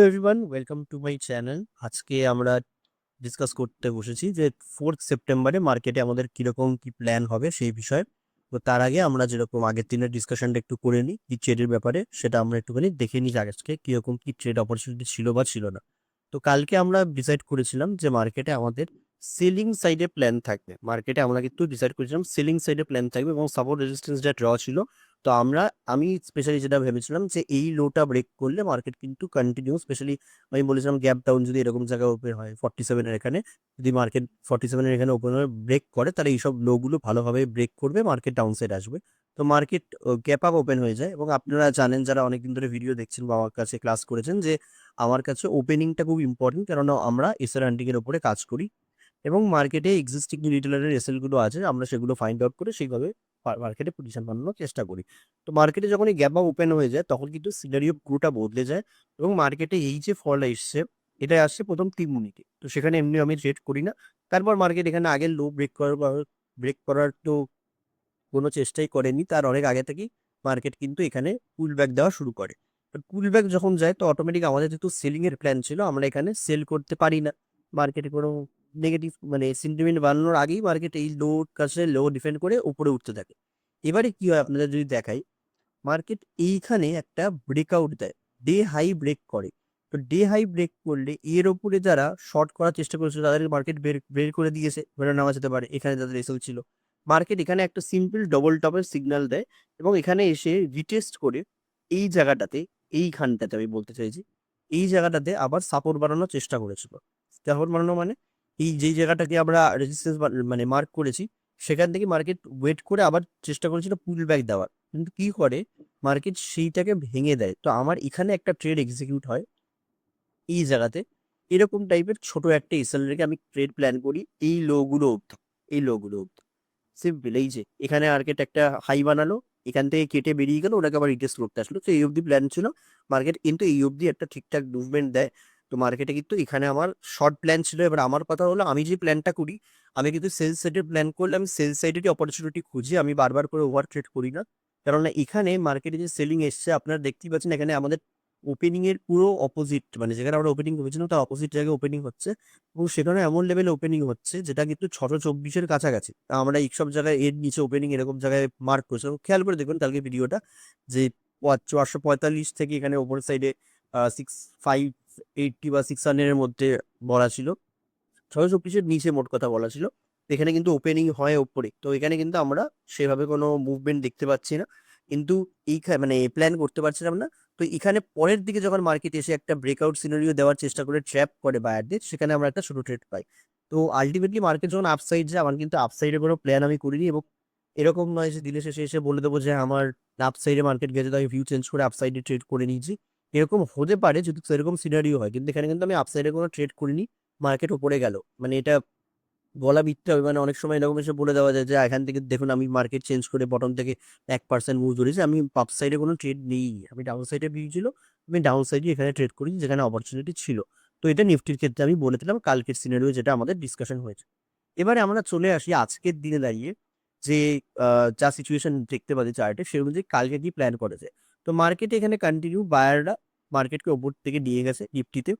Everyone welcome to my channel আজকে আমরা discuss করতে বসেছি যে ফোর্থ সেপ্টেম্বরে মার্কেটে আমাদের কীরকম কি প্ল্যান হবে সেই বিষয়ে। তো তার আগে আমরা যেরকম আগের দিনের ডিসকাশনটা একটু করে নিই, কি ট্রেডের ব্যাপারে, সেটা আমরা একটুখানি দেখে নিই আজকে কীরকম কি ট্রেড অপরচুনিটি ছিল বা ছিল না। তো কালকে আমরা ডিসাইড করেছিলাম যে মার্কেটে আমাদের সেলিং সাইডে প্ল্যান থাকবে। মার্কেটে আমরা কিন্তু ডিসাইড করেছিলাম সিলিং সাইডে প্ল্যান থাকবে এবং সাপোর্ট রেজিস্ট্যান্স যা ড্র ছিল, তো আমরা, আমি স্পেশালি যেটা ভেবেছিলাম যে এই লোটা ব্রেক করলে মার্কেট কিন্তু কন্টিনিউ স্পেশালি আমি বলেছিলাম গ্যাপ ডাউন যদি এরকম জায়গায় ওপেন হয় ফর্টি সেভেনের এখানে, যদি মার্কেট ফর্টি সেভেনের এখানে ওপেন হয়ে ব্রেক করে, তাহলে এইসব লোগুলো ভালোভাবে ব্রেক করবে, মার্কেট ডাউন সাইড আসবে। তো মার্কেট গ্যাপ আপ ওপেন হয়ে যায় এবং আপনারা জানেন যারা অনেকদিন ধরে ভিডিও দেখছেন বা আমার কাছে ক্লাস করেছেন যে আমার কাছে ওপেনিংটা খুব ইম্পর্টেন্ট কেননা আমরা এসআর আন্টিংয়ের ওপরে কাজ করি। এবং মার্কেটে এক্সিস্টিং রিটেলারের এসএলগুলো আছে, আমরা সেগুলো ফাইন্ড আউট করে সেইভাবে মার্কেটে পজিশন বানানোর চেষ্টা করি। তো মার্কেটে যখন এই গ্যাপ ওপেন হয়ে যায়, তখন কিন্তু সিনারি অফ পুরোটা বদলে যায় এবং মার্কেটে এই যে ফলটা এসছে, এটা আসছে প্রথম তিন মিনিটে। তো সেখানে এমনি আমি ট্রেড করি না। তারপর মার্কেট এখানে আগে লো ব্রেক করার ব্রেক করার তো কোনো চেষ্টাই করেনি। তার অনেক আগে থেকেই মার্কেট কিন্তু এখানে পুল ব্যাক দেওয়া শুরু করে। পুল ব্যাক যখন যায়, তো অটোমেটিক আমাদের যেহেতু সেলিং এর প্ল্যান ছিল, আমরা এখানে সেল করতে পারি না। মার্কেটে কোনো নেগেটিভ মানে সেন্টিমেন্ট বানানোর আগেই মার্কেট এই লো কাছে লো ডিফেন্ড করে উপরে উঠতে থাকে। এবারে কি হয় আপনাদের যদি দেখাই মার্কেট এইখানে একটা ব্রেকআউট দেয় ডে হাই ব্রেক করে। তো ডে হাই ব্রেক করলে এর ওপরে যারা শর্ট করার চেষ্টা করেছিল, তাদের মার্কেট বের বের করে দিয়েছে, ধরে নেওয়া যেতে পারে, এখানে যাদের এসেল ছিল। মার্কেট এখানে একটা সিম্পল ডবল টপের সিগন্যাল দেয় এবং এখানে এসে রিটেস্ট করে এই জায়গাটাতে, এইখানটাতে আমি বলতে চাইছি, এই জায়গাটাতে আবার সাপোর্ট বানানোর চেষ্টা করেছিল। সাপোর্ট বানানো মানে? এই যেই জায়গাটাকে আমরা রেজিস্ট্যান্স মানে মার্ক করেছি, সেখান থেকে মার্কেট ওয়েট করে আবার চেষ্টা করেছিল পুল ব্যাক দেওয়ার। কিন্তু কি করে? মার্কেট সেইটাকে ভেঙে দেয়। তো আমার এখানে একটা ট্রেড এক্সিকিউট হয় এই জায়গাতে। এরকম টাইপের ছোট একটা এসএল রেখে আমি ট্রেড প্ল্যান করি এই লোগুলো অব্দি এই লোগুলো অব্দি সিম্পল এই যে, এখানে মার্কেট একটা হাই বানালো, এখান থেকে কেটে বেরিয়ে গেল ওটাকে আবার রিটেস্ট করতে আসলো। তো এই অবধি প্ল্যান ছিল। মার্কেট কিন্তু এই অবধি একটা ঠিকঠাক মুভমেন্ট দেয়। তো মার্কেটে কিন্তু এখানে আমার শর্ট প্ল্যান ছিল। এবার আমার কথা হলো, আমি যে প্ল্যানটা করি, আমি কিন্তু সেলস সাইডের প্ল্যান করলে আমি সেলস সাইডেরই অপরচুনিটি খুঁজি। আমি বারবার করে ওভার ট্রেড করি না। কেননা এখানে মার্কেটে যে সেলিং এসছে, আপনারা দেখতেই পাচ্ছেন এখানে আমাদের ওপেনিং এর পুরো অপোজিট মানে যেখানে আমরা ওপেনিং করেছিলাম, তার অপোজিট জায়গায় ওপেনিং হচ্ছে। এবং সেখানে এমন লেভেলে ওপেনিং হচ্ছে, যেটা কিন্তু ছশো চব্বিশের কাছাকাছি। আমরা এইসব জায়গায়, এর নিচে ওপেনিং এরকম জায়গায় মার্ক করেছিলাম খেয়াল করে দেখবেন কালকে ভিডিওটা যে চারশো পঁয়তাল্লিশ থেকে এখানে ওপর সাইডে সিক্স ফাইভ এইটটি বা সিক্স হান্ড্রেডের মধ্যে বলা ছিল। ছয়শো চব্বিশের নিচে মোট কথা বলা ছিল। এখানে কিন্তু ওপেনিং হয় ওপরে তো এখানে কিন্তু আমরা সেভাবে কোনো মুভমেন্ট দেখতে পাচ্ছি না। কিন্তু এই মানে প্ল্যান করতে পারছিলাম না। তো এখানে পরের দিকে যখন মার্কেট এসে একটা ব্রেকআউট সিনারিও দেওয়ার চেষ্টা করে ট্র্যাপ করে বায়ারদের সেখানে আমরা একটা ছোটো ট্রেড পাই। তো আলটিমেটলি মার্কেট যখন আপসাইড যায়, আমার কিন্তু আপসাইডে কোনো প্ল্যান আমি করিনি এবং এরকম নয় যে দিলে শেষে এসে বলে দেবো যে, আমার আপসাইডে মার্কেট গেছে, তো আমি ভিউ চেঞ্জ করে আপসাইডে ট্রেড করে নিয়েছি। এরকম হতে পারে যদি সেরকম সিনারিও হয়। কিন্তু এখানে কিন্তু আমি আপসাইডে কোনো ট্রেড করিনি। মার্কেট উপরে গেল। মানে এটা বলা মিথ্যা হবে। মানে অনেক সময় এরকম এসে বলে দেওয়া যায় যে, এখান থেকে দেখুন, আমি মার্কেট চেঞ্জ করে বটম থেকে এক পার্সেন্ট মুভ ধরেছি। আমি আপ সাইডে কোনো ট্রেড নেই। আমি ডাউন সাইডে ছিল। আমি ডাউন সাইডে এখানে ট্রেড করি যেখানে অপরচুনিটি ছিল। তো এটা নিফটির ক্ষেত্রে আমি বলে দিলাম, কালকের সিনারিও যেটা আমাদের ডিসকাশন হয়েছে। এবারে আমরা চলে আসি আজকের দিনে দাঁড়িয়ে যে যা সিচুয়েশন দেখতে পাচ্ছি চার্টে সে অনুযায়ী কালকে কি প্ল্যান করেছে তো মার্কেটে এখানে কন্টিনিউ বায়াররা মার্কেটকে ওপর থেকে নিয়ে গেছে নিফটিতে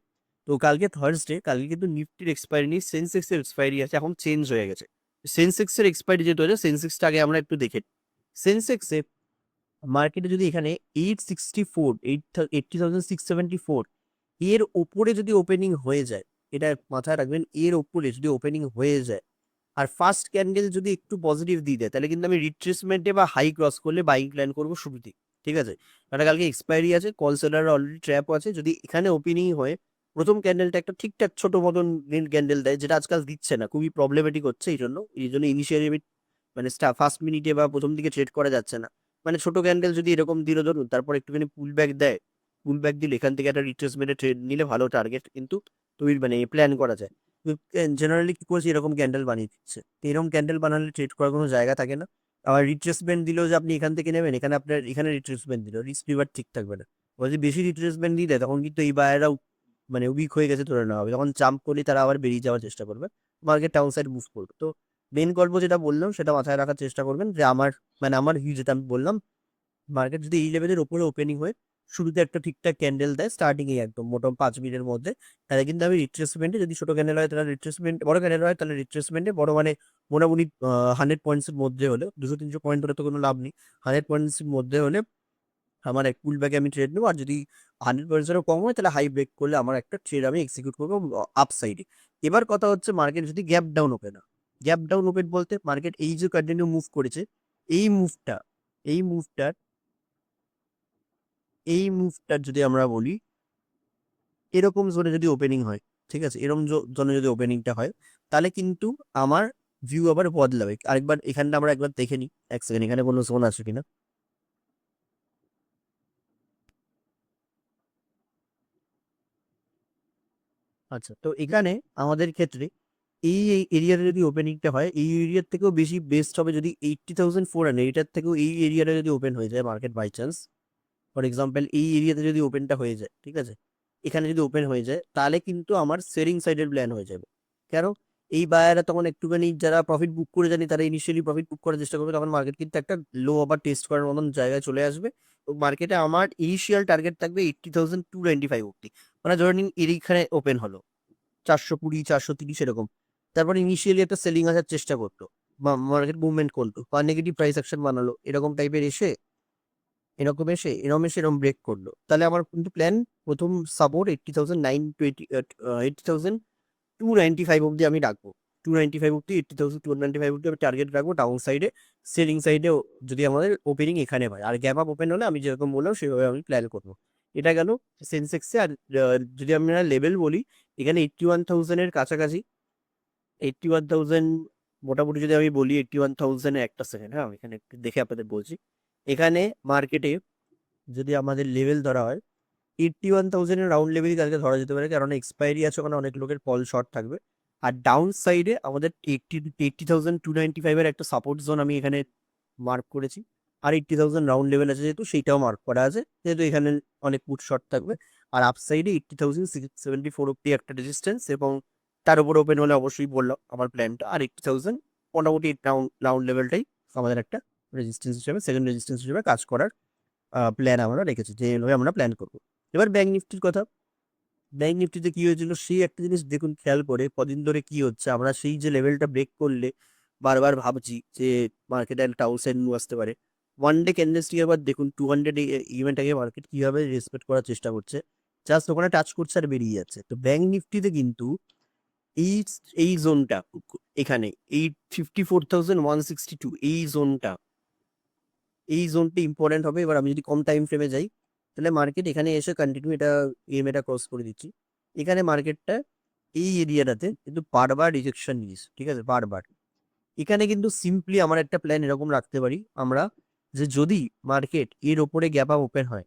তো কালকে থার্সডে কালকে কিন্তু নিফটির এক্সপায়ারি নেই সেন্সেক্সের এক্সপায়ারি আছে, এখন চেঞ্জ হয়ে গেছে। সেন্সেক্সের এক্সপায়ারি যেহেতু হয়েছে সেন্সেক্সটা আগে আমরা একটু দেখে সেন্সেক্সে মার্কেটে যদি এখানে eight sixty four eight thousand six four এর ওপরে যদি ওপেনিং হয়ে যায়, এটা মাথায় রাখবেন, এর ওপরে যদি ওপেনিং হয়ে যায়, আর ফার্স্ট ক্যান্ডেল যদি একটু পজিটিভ দিয়ে দেয়, তাহলে কিন্তু আমি রিট্রেসমেন্টে বা হাই ক্রস করলে বাইং প্ল্যান করব শুরুতেই। ঠিক আছে? কারণ কালকে এক্সপায়ারি আছে কল সেলার অলরেডি ট্র্যাপ আছে। যদি এখানে ওপেনিং হয়ে, প্রথম ক্যান্ডেলটা একটা ঠিকঠাক ছোট মতন গ্রিন ক্যান্ডেল দেয়, যেটা আজকাল দিচ্ছে না, খুবই প্রবলেমেটিক হচ্ছে এই জন্য। এই জন্য ইনিশিয়ালি মানে ফার্স্ট মিনিটে বা প্রথম দিকে ট্রেড করা যাচ্ছে না। মানে ছোট ক্যান্ডেল যদি এরকম দিল, ধরুন, তারপর একটুখানি পুল ব্যাক দেয় পুল ব্যাক দিলে এখান থেকে একটা রিট্রেসমেন্টে ট্রেড নিলে ভালো টার্গেট কিন্তু তৈরি মানে প্ল্যান করা যায়। জেনারেলি কি করছে, এরকম ক্যান্ডেল বানিয়ে দিচ্ছে। এরকম ক্যান্ডেল বানালে ট্রেড করার কোনো জায়গা থাকে না। আবার রিট্রেসমেন্ট দিলেও যে আপনি এখান থেকে নেবেন, এখানে আপনার, এখানে রিট্রেসমেন্ট দিল রিস্ক রিভার ঠিক থাকবে না। ও যদি বেশি রিট্রেসমেন্ট দেয় তখন কিন্তু এই বায়াররাও মানে উইক হয়ে গেছে ধরে নেওয়া হবে যখন চাম্প করলে তারা আবার বেরিয়ে যাওয়ার চেষ্টা করবে। মার্কেট টাউন সাইড মুভ করবে। তো মেন গল্প যেটা বললাম, সেটা মাথায় রাখার চেষ্টা করবেন যে আমার মানে আমার ভিউ যেটা আমি বললাম মার্কেট যদি এই লেভেলের ওপরে ওপেনিং হয়ে, শুরুতে একটা ঠিকঠাক ক্যান্ডেল দেয় স্টার্টিং এ একদম, মোটামুটি পাঁচ মিনিটের মধ্যে, তাহলে কিন্তু আমি রিট্রেসমেন্টে যদি ছোট ক্যান্ডেল হয়, তাহলে রিট্রেসমেন্ট বড় ক্যান্ডেল হয়, তাহলে রিট্রেসমেন্টে বড় মানে মোটামুটি হান্ড্রেড পয়েন্টসের মধ্যে হলে, দুশো, তিনশো পয়েন্ট হলে তো কোনো লাভ নেই। হান্ড্রেড পয়েন্টসের মধ্যে হলে আমার এক পুল ব্যাগে আমি ট্রেড নেব। আর যদি হান্ড্রেড পয়েন্টসেরও কম হয়, তাহলে হাই ব্রেক করলে আমার একটা ট্রেড আমি এক্সিকিউট করব আপ সাইডে এবার কথা হচ্ছে মার্কেট যদি গ্যাপ ডাউন ওপেন হয়। গ্যাপ ডাউন ওপেন বলতে মার্কেট এই যে কন্টিনিউ মুভ করেছে, এই মুভটা এই মুভটার এই মুভটার যদি আমরা বলি, এরকম জোনে যদি ওপেনিং হয়, ঠিক আছে? এরকম জোনে যদি ওপেনিংটা হয়, তাহলে কিন্তু আমার ভিউ আবার বদলাবে। আরেকবার এখানটা আমরা একবার দেখে নিই। এক সেকেন্ড এখানে কোনো জোন আছে কিনা? আচ্ছা তো এখানে আমাদের ক্ষেত্রে এই এই এরিয়ার যদি ওপেনিংটা হয়, এই এরিয়ার থেকেও বেশি বেস্ট হবে যদি এইটটি থাউজেন্ড ফোর হান্ড্রেড এটার থেকেও এই এরিয়াটা যদি ওপেন হয়ে যায় market by chance for example এই এরিয়াতে যদি ওপেনটা হয়ে যায়, ঠিক আছে? এখানে যদি ওপেন হয়ে যায়, তাহলে কিন্তু আমার সেলিং সাইডের প্ল্যান হয়ে যাবে। কেন? এই বায়াররা তখন একটুখানি যারা প্রফিট বুক করে জানি তারা ইনিশিয়ালি প্রফিট বুক করার চেষ্টা করবে। তখন মার্কেট কিন্তু একটা লো আবার টেস্ট করার মতন জায়গায় চলে আসবে। তো মার্কেটে আমার ইনিশিয়াল টার্গেট থাকবে eighty thousand two ninety five অব্দি মানে ধরে নিন এইখানে ওপেন হলো। চারশো কুড়ি, চারশো তিরিশ এরকম। তারপর ইনিশিয়ালি একটা সেলিং আসার চেষ্টা করতো মার্কেট মুভমেন্ট করতো বা নেগেটিভ প্রাইস অ্যাকশন বানালো। এরকম টাইপের এসে, এরকম এসে এরকম এসে, এরকম ব্রেক করল। তাহলে আমার কিন্তু প্ল্যান প্রথম support eighty thousand nine twenty eighty thousand two ninety five অব্দি আমি রাখব। টু নাইনটি ফাইভ অব্দি eighty thousand two ninety five অব্দি আমি টার্গেট রাখব ডাউন সাইডে সেলিং সাইডে যদি আমাদের ওপেনিং এখানে হয়। আর গ্যাপ আপ ওপেন হলে আমি যেরকম বললাম সেভাবে আমি প্ল্যান করব। এটা গেল সেন্সেক্সে আর যদি আমরা লেভেল বলি, এখানে এইটটি ওয়ান থাউজেন্ডের কাছাকাছি। এইটটি ওয়ান থাউজেন্ড মোটামুটি যদি আমি বলি এইটটি ওয়ান থাউজেন্ডে একটা সেকেন্ড হ্যাঁ আমি এখানে দেখে আপনাদের বলছি। এখানে মার্কেটে যদি আমাদের লেভেল ধরা হয় এইটটি ওয়ান থাউজেন্ডের রাউন্ড লেভেলই কালকে ধরা যেতে পারে। কারণ এক্সপায়ারি আছে ওখানে অনেক লোকের পল শর্ট থাকবে। আর ডাউন সাইডে আমাদের eighty eighty thousand two ninety ফাইভের একটা সাপোর্ট জোন আমি এখানে মার্ক করেছি। আর এইটটি থাউজেন্ড রাউন্ড লেভেল আছে যেহেতু, সেইটাও মার্ক করা আছে। যেহেতু এখানে অনেক পুট শর্ট থাকবে। আর আপ সাইডে eighty thousand six seventy four অব্দি একটা রেজিস্ট্যান্স এবং তার উপর ওপেন হলে অবশ্যই বললাম আমার প্ল্যানটা আর এইটটি থাউজেন্ড মোটামুটি রাউন্ড রাউন্ড লেভেলটাই আমাদের একটা রেজিস্ট্যান্স হিসেবে সেকেন্ড রেজিস্ট্যান্স হিসেবে কাজ করার প্ল্যান আমরা রেখেছি। যে এইভাবে আমরা প্ল্যান করব। এবার ব্যাংক নিফটির কথা। ব্যাঙ্ক নিফটিতে কি হয়েছিল? সেই একটা জিনিস দেখুন, খেয়াল করে কদিন ধরে কি হচ্ছে? আমরা সেই যে লেভেলটা ব্রেক করলে বারবার ভাবছি যে মার্কেট একটা নিয়ে আসতে পারে। ওয়ান ডে ক্যান্ডেলস্টিক এবার দেখুন টু হান্ড্রেড ইভেন্টটাকে মার্কেট কীভাবে রেসপেক্ট করার চেষ্টা করছে? জাস্ট ওখানে টাচ করছে আর বেরিয়ে যাচ্ছে। তো ব্যাংক নিফটিতে কিন্তু এই এই জোনটা এখানে এই fifty four thousand one sixty two এই জোনটা এই জোনটা ইম্পর্টেন্ট হবে। এবার আমি যদি কম টাইম ফ্রেমে যাই তাহলে মার্কেট এখানে এসে কন্টিনিউ এটা ইএমএটা ক্রস করে দিচ্ছি। এখানে মার্কেটটা এই এরিয়াটাতে কিন্তু বারবার রিজেকশন নিয়েছে, ঠিক আছে? বারবার। এখানে কিন্তু সিম্পলি আমার একটা প্ল্যান এরকম রাখতে পারি। আমরা যে যদি মার্কেট এর ওপরে গ্যাপ আপ ওপেন হয়,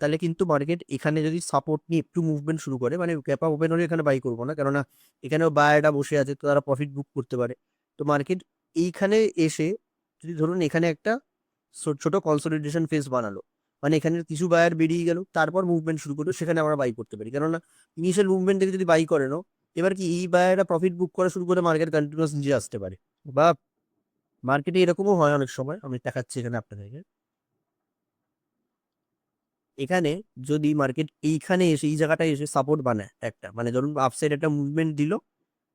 তাহলে কিন্তু মার্কেট এখানে যদি সাপোর্ট নিয়ে একটু মুভমেন্ট শুরু করে মানে গ্যাপ আপ ওপেন হলে এখানে বাই করব না। কেননা এখানেও বায়ারটা বসে আছে তো তারা প্রফিট বুক করতে পারে। তো মার্কেট এইখানে এসে যদি ধরুন এখানে একটা ছোট কনসলিডেশন ফেস বানালো মানে এখানে কিছু বায়ার বেরিয়ে গেল, তারপর মুভমেন্ট শুরু করল, সেখানে আমরা বাই করতে পারি। কেননা ইনিশিয়াল মুভমেন্ট থেকে যদি বাই করে নাও, এবার কি এই বায়াররা প্রফিট বুক করা শুরু করে মার্কেট কন্টিনিউয়াস নিচে আসতে পারে। বা মার্কেটে এরকমও হয় অনেক সময়, আমি দেখাচ্ছি এখানে আপনাদেরকে। এখানে যদি মার্কেট এইখানে এসে, এই জায়গাটায় এসে সাপোর্ট বানায় একটা মানে ধরুন আপসাইড একটা মুভমেন্ট দিল,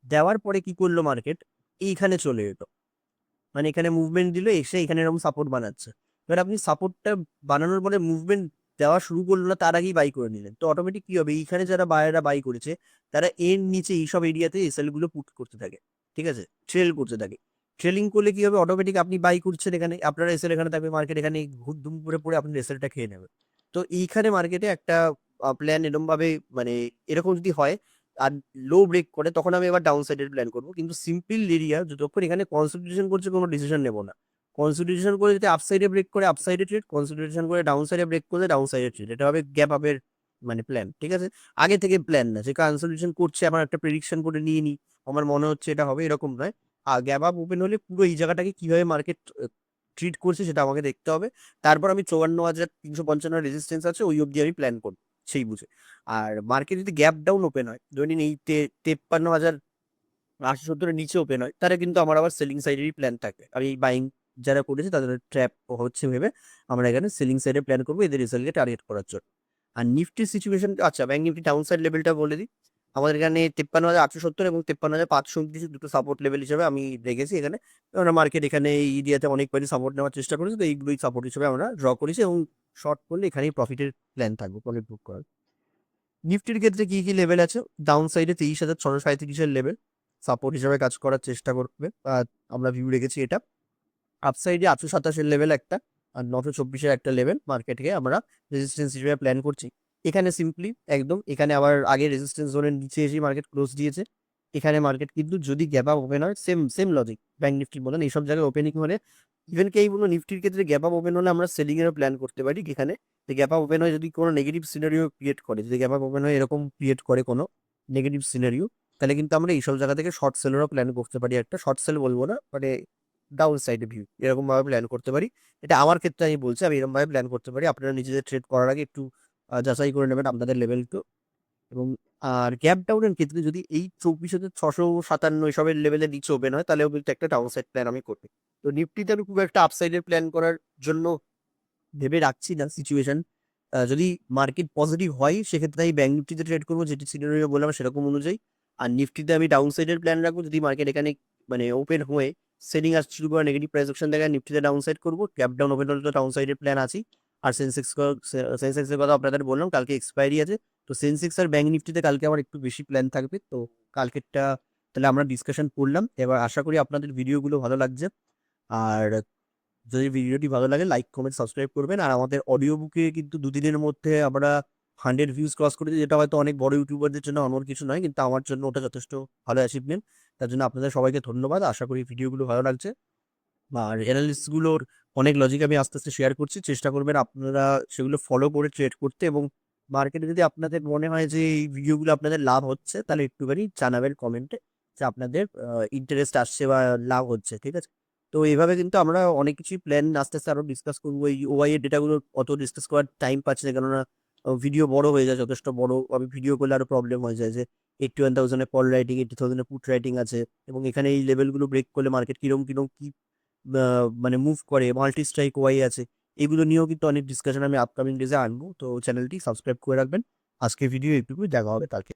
দেওয়ার পরে কি করল মার্কেট এইখানে চলে এলো। মানে এখানে মুভমেন্ট দিল, এসে এখানে এরকম সাপোর্ট বানাচ্ছে। এবার আপনি সাপোর্টটা বানানোর পরে মুভমেন্ট দেওয়া শুরু করল না, তার আগেই বাই করে নিলেন। তো অটোমেটিক কি হবে? এইখানে যারা বায়াররা বাই করেছে, তারা এর নিচে এইসব এরিয়াতে এসএলগুলো পুট করতে থাকে। ঠিক আছে? ট্রেল করতে থাকে। ট্রেলিং করলে কি হবে? অটোমেটিক আপনি বাই করছেন এখানে, আপনার এসএল এখানে থাকবে মার্কেট এখানে ধুম করে পড়ে আপনি এসএলটা খেয়ে নেবে। তো এইখানে মার্কেটে একটা প্ল্যান এরকম ভাবে মানে এরকম যদি হয়, আর লো ব্রেক করে, তখন আমি এবার ডাউন সাইডের প্ল্যান করব। কিন্তু সিম্পল এরিয়া যতক্ষণ এখানে কনসিডারেশন করছে, কোনো ডিসিশন নেব না। কনসিডারেশন করে যদি আপসাইডে ব্রেক করে আপসাইডে ট্রেড কনসিডারেশন করে ডাউন সাইডে ব্রেক করলে ডাউন সাইডে ট্রেড এটা হবে গ্যাপ আপের মানে প্ল্যান ঠিক আছে? আগে থেকে প্ল্যান না যে কনসিডারেশন করছে, আমার একটা প্রেডিকশন করে নিয়ে নিই। আমার মনে হচ্ছে এটা হবে এরকম নয়। আর গ্যাপ আপ ওপেন হলে পুরো এই জায়গাটাকে কীভাবে মার্কেট ট্রিট করছে সেটা আমাকে দেখতে হবে। তারপর আমি চৌয়ান্ন হাজার তিনশো পঞ্চান্ন রেজিস্ট্যান্স আছে, ওই অবধি আমি প্ল্যান করব, সেই বুঝে। আর মার্কেট যদি গ্যাপ ডাউন ওপেন হয়, ধরে নিন এই তেপ্পান্ন হাজার আটশো সত্তরের নিচে ওপেন হয়, তাহলে কিন্তু আমার আবার সেলিং সাইডেরই প্ল্যান থাকবে আমি এই বাইং যারা করেছে তাদের ট্র্যাপ হচ্ছে ভেবে আমরা এখানে সেলিং সাইডে প্ল্যান করব এদের রেজাল্টকে টার্গেট করার জন্য। আর নিফটির সিচুয়েশন আচ্ছা ব্যাঙ্ক নিফটি ডাউন সাইড লেভেলটা বলে দিই। আমাদের এখানে তেপ্পান্ন হাজার আটশো সত্তর এবং তেপ্পান্ন হাজার পাঁচশো উনত্রিশ দুটো সাপোর্ট লেভেল হিসেবে আমি রেখেছি এখানে। আমরা মার্কেট এখানে এই এরিয়াতে অনেকবারই সাপোর্ট নেওয়ার চেষ্টা করেছি, তো এইগুলোই সাপোর্ট হিসেবে আমরা ড্র করেছি এবং শর্ট করলে এখানেই প্রফিটের প্ল্যান থাকবে প্রফিট বুক করার। নিফটির ক্ষেত্রে কি কি লেভেল আছে? ডাউন সাইডে তেইশ হাজার ছশো সাঁত্রিশের লেভেল সাপোর্ট হিসেবে কাজ করার চেষ্টা করবে। আমরা ভিউ রেখেছি এটা। আপসাইডে আটশো সাতাশের লেভেল একটা, আর নশো চব্বিশের একটা লেভেল মার্কেটকে আমরা রেজিস্ট্যান্স হিসেবে প্ল্যান করছি। এখানে সিম্পলি একদম, এখানে আবার আগে রেজিস্ট্যান্স জোনের নিচে এসে মার্কেট ক্লোজ দিয়েছে। এখানে মার্কেট কিন্তু যদি গ্যাপ আপ ওপেন হয় সেম সেম লজিক ব্যাঙ্ক নিফটির মতন এইসব জায়গায় ওপেনিং হলে ইভেন কি এইগুলো নিফটির ক্ষেত্রে গ্যাপ আপ ওপেন হলে আমরা সেলিং এরও প্ল্যান করতে পারি এখানে। যে গ্যাপ আপ ওপেন হয় যদি কোনো নেগেটিভ সিনারিও ক্রিয়েট করে, যদি গ্যাপ আপ ওপেন হয় এরকম ক্রিয়েট করে কোনো নেগেটিভ সিনারিও তাহলে কিন্তু আমরা এইসব জায়গা থেকে শর্ট সেলেরও প্ল্যান করতে পারি। একটা শর্ট সেল বলব না মানে ডাউন সাইডে ভিউ এরকমভাবে প্ল্যান করতে পারি। এটা আমার ক্ষেত্রে আমি বলছি, আমি এরকমভাবে প্ল্যান করতে পারি। আপনারা নিজেদের ট্রেড করার আগে একটু যাচাই করে নেবেন আপনাদের লেভেল তো এবং, আর গ্যাপ ডাউনের ক্ষেত্রে যদি এই চব্বিশ হাজার ছশো সাতান্ন এসবের লেভেলের নিচে ওপেন হয়, তাহলেও কিন্তু একটা ডাউন সাইড প্ল্যান আমি করব। তো নিফটিতে আমি খুব একটা আপসাইডের প্ল্যান করার জন্য ভেবে রাখছি না সিচুয়েশন যদি মার্কেট পজিটিভ হয়, সেক্ষেত্রে আমি ব্যাঙ্ক নিফটিতে ট্রেড করব, যেটি সিনারিও বললাম সেরকম অনুযায়ী। আর নিফটিতে আমি ডাউন সাইডের প্ল্যান রাখব, যদি মার্কেট এখানে মানে ওপেন হয়ে সেলিং আস শুরু করে নেগেটিভ প্রাইস অপশন দেখায় নিফটিতে ডাউন সাইড করব। ক্যাপ ডাউন ওপেন হলে তো ডাউন সাইডের প্ল্যান আছেই। আর সেন্সেক্স সেন্সেক্সের কথা আপনাদের বললাম, কালকে এক্সপায়ারি আছে। তো সেন্সেক্স আর ব্যাঙ্ক নিফটিতে কালকে আমার একটু বেশি প্ল্যান থাকবে। তো কালকেরটা তাহলে আমরা ডিসকাশন করলাম। এবার আশা করি আপনাদের ভিডিওগুলো ভালো লাগছে। আর যদি ভিডিওটি ভালো লাগে লাইক কমেন্ট সাবস্ক্রাইব করবেন। আর আমাদের অডিও বুকে কিন্তু দুদিনের মধ্যে আমরা হান্ড্রেড ভিউজ ক্রস করেছি, যেটা হয়তো অনেক বড় ইউটিউবারদের জন্য অন্য কিছু নয়, কিন্তু আমার জন্য ওটা যথেষ্ট ভালো অ্যাচিভমেন্ট তার জন্য আপনাদের সবাইকে ধন্যবাদ। আশা করি ভিডিওগুলো ভালো লাগছে। আর অ্যানালিস্টগুলোর অনেক লজিক আমি আস্তে আস্তে শেয়ার করছি। চেষ্টা করবেন আপনারা সেগুলো ফলো করে ট্রেড করতে এবং মার্কেটে যদি আপনাদের মনে হয় যে এই ভিডিওগুলো আপনাদের লাভ হচ্ছে, তাহলে একটুখানি জানাবেন কমেন্টে যে আপনাদের ইন্টারেস্ট আসছে বা লাভ হচ্ছে, ঠিক আছে? তো এইভাবে কিন্তু আমরা অনেক কিছুই প্ল্যান আস্তে আস্তে আরও ডিসকাস করব। এই ওয়াই এর ডেটাগুলো অত ডিসকাস করার টাইম পাচ্ছে না, কেননা ভিডিও বড় হয়ে যায়, যথেষ্ট বড়। আমি ভিডিও করলে আরও প্রবলেম হয়ে যায় যে এইটটি ওয়ান থাউজেন্ডের পল রাইটিং এইটটি থাউজেন্ডের পুট রাইটিং আছে। এবং এখানে এই লেভেলগুলো ব্রেক করলে মার্কেট কিরম কিরম, কি মানে মুভ করে মাল্টি স্ট্রাইক ওয়াই আছে, এগুলো নিয়েও কিন্তু অনেক ডিসকাশন আমি আপকামিং ডেজে আনব। তো চ্যানেলটি সাবস্ক্রাইব করে রাখবেন। আজকে ভিডিও এইটুকুই, দেখা হবে কালকে।